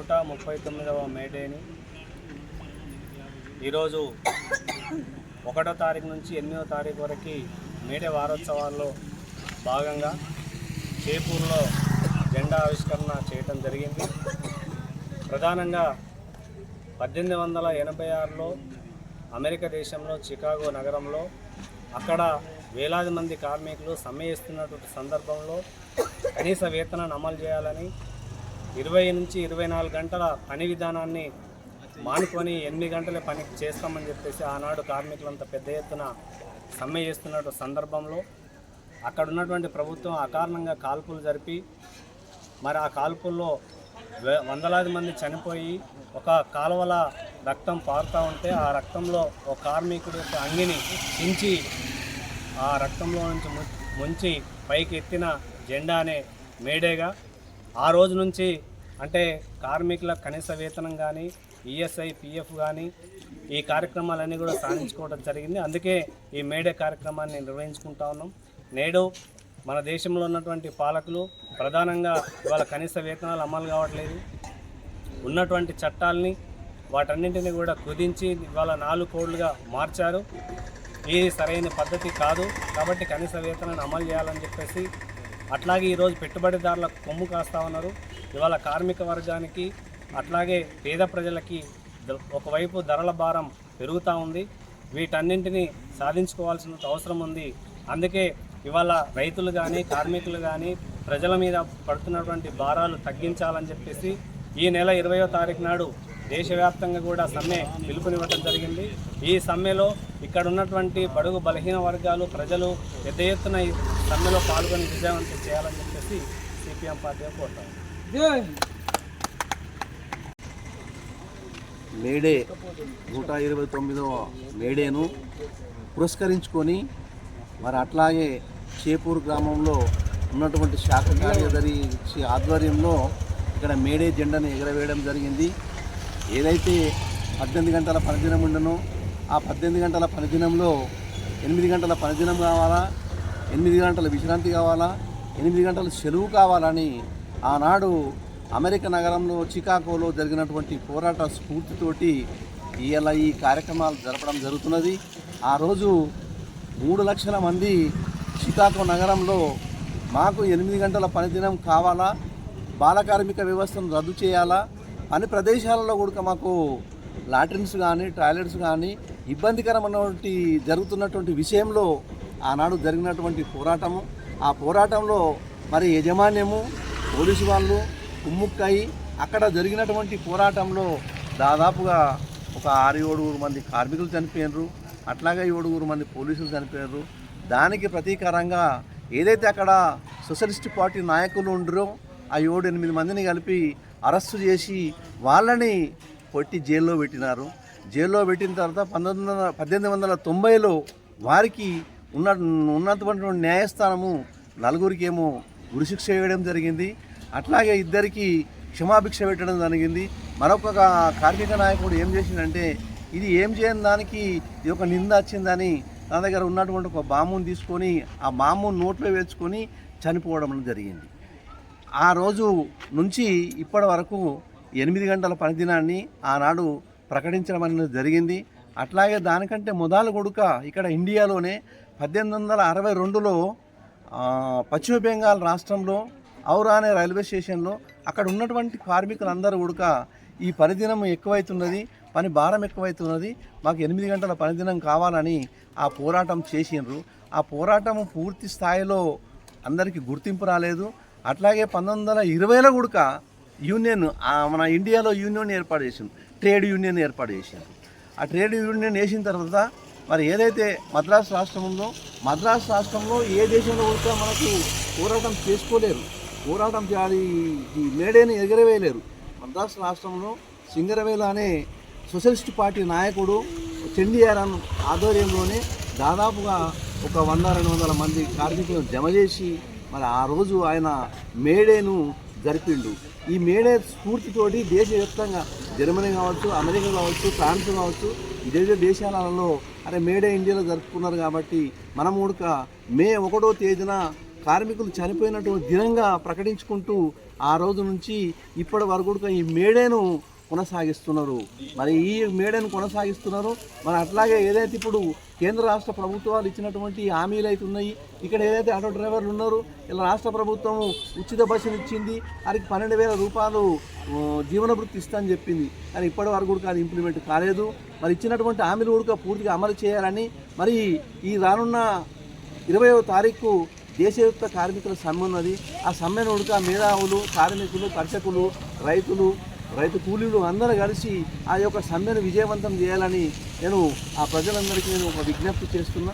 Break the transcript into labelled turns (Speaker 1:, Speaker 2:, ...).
Speaker 1: నూట ముప్పై తొమ్మిదవ మేడేని ఈరోజు ఒకటో తారీఖు నుంచి ఎనిమిదో తారీఖు వరకు మేడే వారోత్సవాల్లో భాగంగా చేపూర్లో జెండా ఆవిష్కరణ చేయటం జరిగింది. ప్రధానంగా పద్దెనిమిది వందల ఎనభై ఆరులో అమెరికా దేశంలో చికాగో నగరంలో అక్కడ వేలాది మంది కార్మికులు సమ్మె సందర్భంలో కనీస వేతనాన్ని అమలు చేయాలని ఇరవై నుంచి ఇరవై నాలుగు గంటల పని విధానాన్ని మానుకొని ఎనిమిది గంటలే పని చేస్తామని చెప్పేసి ఆనాడు కార్మికులంతా పెద్ద ఎత్తున సమ్మె చేస్తున్న సందర్భంలో అక్కడ ఉన్నటువంటి ప్రభుత్వం అకారణంగా కాల్పులు జరిపి మరి ఆ కాల్పుల్లో వందలాది మంది చనిపోయి ఒక కాలువల రక్తం పారుతూ ఉంటే ఆ రక్తంలో ఒక కార్మికుడి యొక్క అంగిని చించి ఆ రక్తంలో నుంచి ముంచి పైకి ఎత్తిన జెండానే మేడేగా. ఆ రోజు నుంచి అంటే కార్మికుల కనీస వేతనం కానీ ఈఎస్ఐ పిఎఫ్ కానీ ఈ కార్యక్రమాలన్నీ కూడా సాధించుకోవడం జరిగింది. అందుకే ఈ మేడే కార్యక్రమాన్ని నిర్వహించుకుంటా ఉన్నాం. నేడు మన దేశంలో ఉన్నటువంటి పాలకులు ప్రధానంగా ఇవాళ కనీస వేతనాలు అమలు కావట్లేదు. ఉన్నటువంటి చట్టాలని వాటన్నింటినీ కూడా కుదించి ఇవాళ నాలుగు కోడ్లుగా మార్చారు. ఇది సరైన పద్ధతి కాదు. కాబట్టి కనీస వేతనాన్ని అమలు చేయాలని చెప్పేసి అట్లాగే ఈరోజు పెట్టుబడిదారులకు కొమ్ము కాస్తా ఉన్నారు. ఇవాళ కార్మిక వర్గానికి అట్లాగే పేద ప్రజలకి ఒకవైపు ధరల భారం పెరుగుతూ ఉంది. వీటన్నింటినీ సాధించుకోవాల్సిన అవసరం ఉంది. అందుకే ఇవాళ రైతులు కానీ కార్మికులు కానీ ప్రజల మీద పడుతున్నటువంటి భారాలు తగ్గించాలని చెప్పేసి ఈ నెల ఇరవయో తారీఖు నాడు దేశవ్యాప్తంగా కూడా సమ్మె పిలుపునివ్వడం జరిగింది. ఈ సమ్మెలో ఇక్కడ ఉన్నటువంటి బడుగు బలహీన వర్గాలు ప్రజలు పెద్ద ఎత్తున ఈ సమ్మెలో పాల్గొని విజయవంతం చేయాలని చెప్పేసి సిపిఎం పార్టీ కోరుతాం
Speaker 2: మేడే నూట ఇరవై తొమ్మిదవ మేడేను పురస్కరించుకొని మరి అట్లాగే చేపూర్ గ్రామంలో ఉన్నటువంటి శాఖ కార్యదర్శి ఆధ్వర్యంలో ఇక్కడ మేడే జెండాను ఎగరవేయడం జరిగింది. ఏదైతే పద్దెనిమిది గంటల పనిదినం ఉండనో ఆ పద్దెనిమిది గంటల పనిదినంలో ఎనిమిది గంటల పనిదినం కావాలా? ఎనిమిది గంటల విశ్రాంతి కావాలా? ఎనిమిది గంటల సెలవు కావాలని ఆనాడు అమెరికా నగరంలో చికాగోలో జరిగినటువంటి పోరాట స్ఫూర్తితోటి ఇలా ఈ కార్యక్రమాలు జరపడం జరుగుతున్నది. ఆ రోజు మూడు లక్షల మంది చికాగో నగరంలో మాకు ఎనిమిది గంటల పనిదినం కావాలా? బాలకార్మిక వ్యవస్థను రద్దు చేయాలా? అన్ని ప్రదేశాలలో కూడా మాకు లాట్రిన్స్ కానీ టాయిలెట్స్ కానీ ఇబ్బందికరమైనటువంటి జరుగుతున్నటువంటి విషయంలో ఆనాడు జరిగినటువంటి పోరాటము. ఆ పోరాటంలో మరి యజమాన్యము పోలీసు వాళ్ళు కుమ్ముక్కయి అక్కడ జరిగినటువంటి పోరాటంలో దాదాపుగా ఒక ఆరు ఏడుగురు మంది కార్మికులు చనిపోయినారు. అట్లాగే ఏడుగురు మంది పోలీసులు చనిపోయినరు. దానికి ప్రతీకారంగా ఏదైతే అక్కడ సోషలిస్ట్ పార్టీ నాయకులు ఉండరో ఆ ఏడు ఎనిమిది మందిని కలిపి అరెస్టు చేసి వాళ్ళని కొట్టి జైల్లో పెట్టినారు. జైల్లో పెట్టిన తర్వాత పంతొమ్మిది వందల పద్దెనిమిది వందల తొంభైలో వారికి ఉన్న ఉన్నటువంటి న్యాయస్థానము నలుగురికి ఏమో గురిశిక్ష వేయడం జరిగింది. అట్లాగే ఇద్దరికి క్షమాభిక్ష పెట్టడం జరిగింది. మరొక కార్మిక నాయకుడు ఏం చేసిందంటే ఇది ఏం చేయని దానికి ఇది ఒక నింద వచ్చిందని నా దగ్గర ఉన్నటువంటి ఒక బామును తీసుకొని ఆ బాము నోట్లో వేసుకొని చనిపోవడం జరిగింది. ఆ రోజు నుంచి ఇప్పటి వరకు ఎనిమిది గంటల పనిదినాన్ని ఆనాడు ప్రకటించడం అనేది జరిగింది. అట్లాగే దానికంటే మొదలు కొడుక ఇక్కడ ఇండియాలోనే పద్దెనిమిది వందల అరవై రెండులో పశ్చిమ బెంగాల్ రాష్ట్రంలో ఔరా అనే రైల్వే స్టేషన్లో అక్కడ ఉన్నటువంటి కార్మికులందరూ కూడా ఈ పనిదినం ఎక్కువైతున్నది పని భారం ఎక్కువైతున్నది మాకు ఎనిమిది గంటల పనిదినం కావాలని ఆ పోరాటం చేసిండ్రు. ఆ పోరాటం పూర్తి స్థాయిలో అందరికీ గుర్తింపు రాలేదు. అట్లాగే పంతొమ్మిది వందల ఇరవైలో కూడక యూనియన్ మన ఇండియాలో యూనియన్ ఏర్పాటు చేసింది. ట్రేడ్ యూనియన్ ఏర్పాటు చేసింది. ఆ ట్రేడ్ యూనియన్ వేసిన తర్వాత మరి ఏదైతే మద్రాసు రాష్ట్రం ఉందో మద్రాసు రాష్ట్రంలో ఏ దేశంలో కూడా మనకు పోరాటం చేసుకోలేరు. పోరాటం చేయాలి ఈ మేడేని ఎగరవేయలేరు. మద్రాసు రాష్ట్రంలో సింగరవేల అనే సోషలిస్ట్ పార్టీ నాయకుడు చెండియారన్ ఆధ్వర్యంలోనే దాదాపుగా ఒక వంద రెండు వందల మంది కార్మికులను జమ చేసి మరి ఆ రోజు ఆయన మేడేను జరిపిండు. ఈ మేడే స్ఫూర్తితోటి దేశవ్యాప్తంగా జర్మనీ కావచ్చు అమెరికా కావచ్చు ఫ్రాన్స్ కావచ్చు ఇదే దేశాలలో అరే మేడే ఇండియాలో జరుపుకున్నారు కాబట్టి మనం ఉడక మే ఒకటో తేదీన కార్మికులు చనిపోయినటువంటి దినంగా ప్రకటించుకుంటూ ఆ రోజు నుంచి ఇప్పటి వరకు కూడా ఈ మేడేను కొనసాగిస్తున్నారు. మరి ఈ మేడను కొనసాగిస్తున్నారు. మరి అట్లాగే ఏదైతే ఇప్పుడు కేంద్ర రాష్ట్ర ప్రభుత్వాలు ఇచ్చినటువంటి హామీలు అయితే ఉన్నాయి ఇక్కడ ఏదైతే ఆటో డ్రైవర్లు ఉన్నారో ఇలా రాష్ట్ర ప్రభుత్వం ఉచిత బస్సులు ఇచ్చింది వారికి పన్నెండు వేల రూపాయలు ఆ, జీవన వృత్తి ఇస్తామని చెప్పింది. కానీ ఇప్పటి వరకు కూడా అది ఇంప్లిమెంట్ కాలేదు. మరి ఇచ్చినటువంటి హామీలు కూడా పూర్తిగా అమలు చేయాలని మరి ఈ రానున్న ఇరవయో తారీఖు దేశయుక్త కార్మికుల సమ్మె ఉన్నది. ఆ సమ్మెను ఉడక మేధావులు కార్మికులు కర్షకులు రైతులు రైతు కూలీలు అందరూ కలిసి ఆ యొక్క సమ్మెను విజయవంతం చేయాలని నేను ఆ ప్రజలందరికీ నేను ఒక విజ్ఞప్తి చేస్తున్నా.